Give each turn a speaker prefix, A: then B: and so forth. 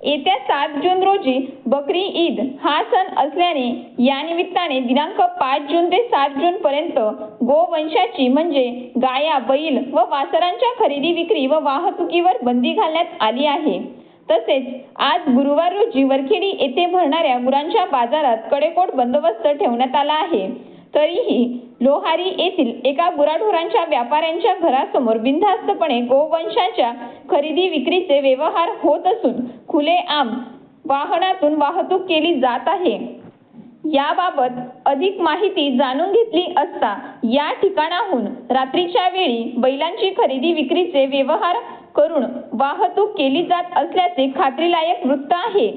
A: येत्या सात जून रोजी बकरी ईद हा सण असल्याने या निमित्ताने दिनांक पाच जून ते सात जून पर्यंत गोवंशाची म्हणजे गाया बैल व वासरांच्या खरेदी विक्री व वाहतुकीवर बंदी घालण्यात आली आहे. तसेच आज गुरुवार रोजी वरखेडी येथे भरणाऱ्या गुरांच्या बाजारात कडेकोट बंदोबस्त ठेवण्यात आला आहे. तरीही लोहारी येथील एका गुराढोरांच्या व्यापाऱ्यांच्या घरासमोर बिनधास्तपणे गोवंशाच्या खरेदी विक्रीचे व्यवहार होत असून खुलेआम वाहनातून वाहतूक केली जात आहे. याबाबत अधिक माहिती जाणून घेतली असता या ठिकाणाहून रात्रीच्या वेळी बैलांची खरेदी विक्रीचे व्यवहार करून वाहतूक केली जात असल्याचे खात्रीलायक वृत्त आहे.